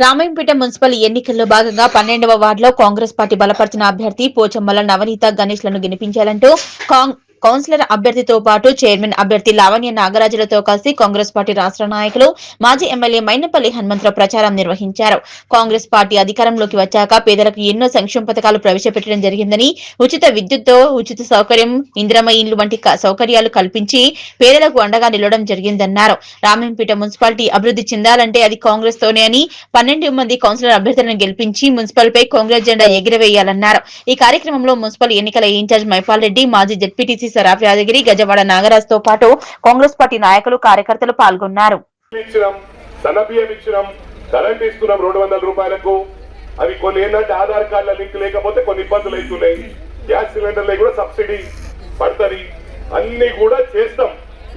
Ramayampet municipal ఎన్నికల్లో భాగంగా పన్నెండవ వార్డులో కాంగ్రెస్ పార్టీ బలపరిచిన అభ్యర్థి పోచమ్మల నవనీత గణేష్లను గెలిపించాలంటూ కాంగ్- కౌన్సిలర్ అభ్యర్థితో పాటు చైర్మన్ అభ్యర్థి లావణ్య నాగరాజులతో కలిసి కాంగ్రెస్ పార్టీ రాష్ట్ర నాయకులు మాజీ ఎమ్మెల్యే మైనపల్లి హనుమంతరావు ప్రచారం నిర్వహించారు. కాంగ్రెస్ పార్టీ అధికారంలోకి వచ్చాక పేదలకు ఎన్నో సంక్షేమ పథకాలు ప్రవేశపెట్టడం జరిగిందని ఉచిత విద్యుత్తో ఉచిత సౌకర్యం ఇందిరమ్మ ఇండ్లు వంటి సౌకర్యాలు కల్పించి పేదలకు అండగా నిలవడం జరిగిందన్నారు. రామంపేట మున్సిపాలిటీ అభివృద్ధి చెందాలంటే అది కాంగ్రెస్ తోనే అని పన్నెండు మంది కౌన్సిలర్ అభ్యర్థులను గెలిపించి మున్సిపల్ పై కాంగ్రెస్ జెండా ఎగిరవేయాలన్నారు. ఈ కార్యక్రమంలో మున్సిపల్ ఎన్నికల ఇన్ఛార్జ్ మైపాల్ రెడ్డి మాజీ జెడ్పీటీసీ సరాఫ్ యాదగిరి గజవాడ నాగరాజ్తో పాటు కాంగ్రెస్ పార్టీ నాయకులు కార్యకర్తలు పాల్గొన్నారు. రెండు వందల రూపాయలకు. అవి కొన్ని ఏంటంటే ఆధార్ కార్డుల లింక్ లేకపోతే కొన్ని ఇబ్బందులు అవుతున్నాయి. గ్యాస్ సిలిండర్లు కూడా సబ్సిడీ పడుతుంది. అన్ని కూడా చేస్తాం.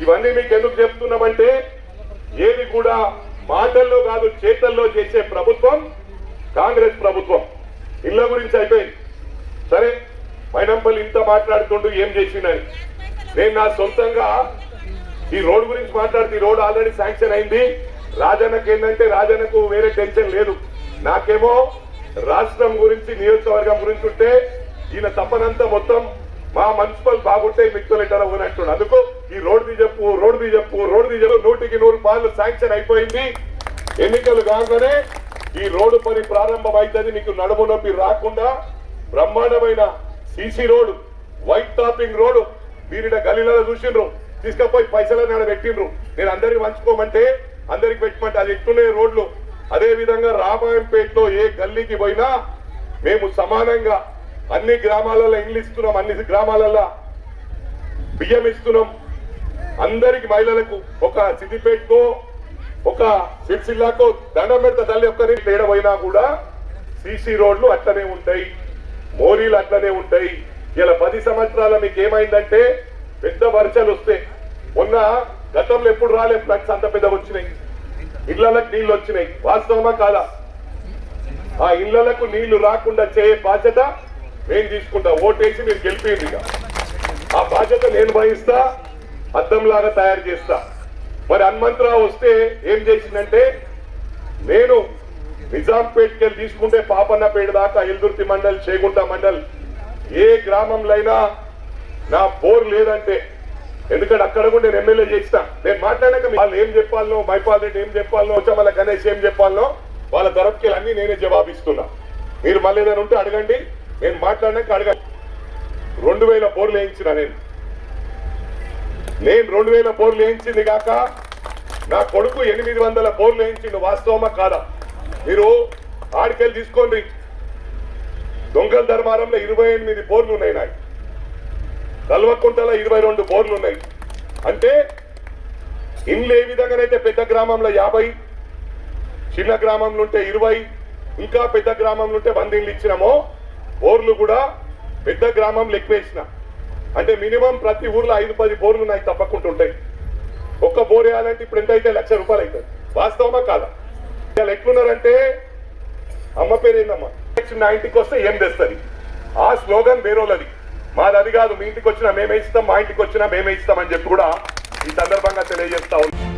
ఇవన్నీ మీకు ఎందుకు చెప్తున్నామంటే ఏవి కూడా మాటల్లో కాదు చేతల్లో చేసే ప్రభుత్వం కాంగ్రెస్ ప్రభుత్వం. ఇళ్ళ గురించి అయిపోయింది. సరే మైనంపల్లి ఇంత మాట్లాడుతుంటూ ఏం చేసిందని నేను నా సొంతంగా ఈ రోడ్ గురించి మాట్లాడితే ఈ రోడ్ ఆల్రెడీ శాంక్షన్ అయింది. రాజన్నకి ఏంటంటే రాజన్నకు వేరే టెన్షన్ లేదు. నాకేమో రాష్ట్రం గురించి నియోజకవర్గం గురించి ఉంటే ఈయన తప్పనంతా మొత్తం మా మున్సిపల్ బాగుంటే మిక్తులు ఎట్టారో అంటుండు అందుకు ఈ రోడ్ చెప్పు రోడ్డు చెప్పు రోడ్డు చెప్పు నూటికి నూరు పాలు శాంక్షన్ అయిపోయింది. ఎన్నికలు కాగానే ఈ రోడ్డు పని ప్రారంభం అవుతుంది మీకు నడుము నొప్పి రాకుండా బ్రహ్మాండమైన CC road white topping road మీరు గలీలలో చూసిండ్రు. తీసుకపోయి పైసలను ఆడ పెట్టిండ్రు. నేను అందరికి పంచుకోమంటే అందరికి పెట్టమంటే అది ఎట్టున్నాయి రోడ్లు? అదే విధంగా రామాయంపేటలో ఏ గల్లీకి పోయినా మేము సమానంగా అన్ని గ్రామాలలో ఇల్లు ఇస్తున్నాం అన్ని గ్రామాలలో బియ్యం ఇస్తున్నాం. అందరికి మహిళలకు ఒక సిద్దిపేటకో ఒక సిరిసిల్లాకో దండం పెడతా తల్లి ఒక్కరి తేడపోయినా కూడా సీసీ రోడ్లు అట్లనే ఉంటాయి. మోరీలు అట్లనే ఉంటాయి. ఇలా పది సంవత్సరాల మీకు ఏమైందంటే పెద్ద వర్షాలు వస్తే మొన్న గతంలో ఎప్పుడు రాలే ఫ్లడ్స్ అంత పెద్ద వచ్చినాయి. ఇళ్ళకు నీళ్ళు వచ్చినాయి. వాస్తవమా కాదా? ఆ ఇళ్ళకు నీళ్ళు రాకుండా చేయే బాధ్యత నేను తీసుకుంటా. ఓటేసి మీరు గెలిపింది ఇక. ఆ బాధ్యత నేను వహిస్తా అద్దంలాగా తయారు చేస్తా. మరి హనుమంతరావు వస్తే ఏం చేసిందంటే నేను నిజాంపేట్కి తీసుకుంటే పాపన్నపేట దాకా ఎల్దుర్తి మండల్ చేగుంట మండల్. ఏ గ్రామంలో అయినా నా బోర్ లేదంటే. ఎందుకంటే అక్కడ కూడా నేను ఎమ్మెల్యే చేసిన నేను మాట్లాడాక వాళ్ళు ఏం చెప్పాలనో మైపాల్ రెడ్డి ఏం చెప్పాలనో వచ్చామల్ల గణేష్ ఏం చెప్పాలనో వాళ్ళ తరపుకి అన్ని నేనే జవాబిస్తున్నా. మీరు మళ్ళీ ఏదైనా ఉంటే అడగండి. నేను మాట్లాడినాక అడగండి రెండు వేల బోర్లు వేయించిన నేను. నేను రెండు వేల బోర్లు వేయించింది కాక నా కొడుకు ఎనిమిది వందల బోర్లు వేయించిండు వాస్తవమా కాదా? మీరు ఆడికెళ్ళి తీసుకోండి. దొంగల ధర్మారంలో ఇరవై ఎనిమిది బోర్లు ఉన్నాయి. నాకు కల్వకుంటలో ఇరవై రెండు బోర్లు ఉన్నాయి. అంటే ఇండ్లు ఏ విధంగానైతే పెద్ద గ్రామంలో యాభై చిన్న గ్రామంలో ఉంటే ఇరవై ఇంకా పెద్ద గ్రామంలో ఉంటే వంద ఇండ్లు ఇచ్చినామో బోర్లు కూడా పెద్ద గ్రామంలో ఎక్కువేసిన అంటే మినిమం ప్రతి ఊర్లో ఐదు పది బోర్లు ఉన్నాయి తప్పకుండా ఉంటాయి. ఒక్క బోర్ వేయాలంటే ఇప్పుడు ఎంత అయితే లక్ష రూపాయలు అవుతుంది వాస్తవమా కాదా? ఇవాళ ఎట్లున్నారంటే అమ్మ పేరు ఏందమ్మా నెక్స్ట్ నా ఇంటికి వస్తే ఏం తెస్తుంది? ఆ స్లోగన్ వేరోలది మాది అది కాదు మీ ఇంటికి వచ్చినా మేమే ఇస్తాం మా ఇంటికి వచ్చినా మేమే ఇస్తాం అని చెప్పి కూడా ఈ సందర్భంగా తెలియజేస్తా ఉన్నాం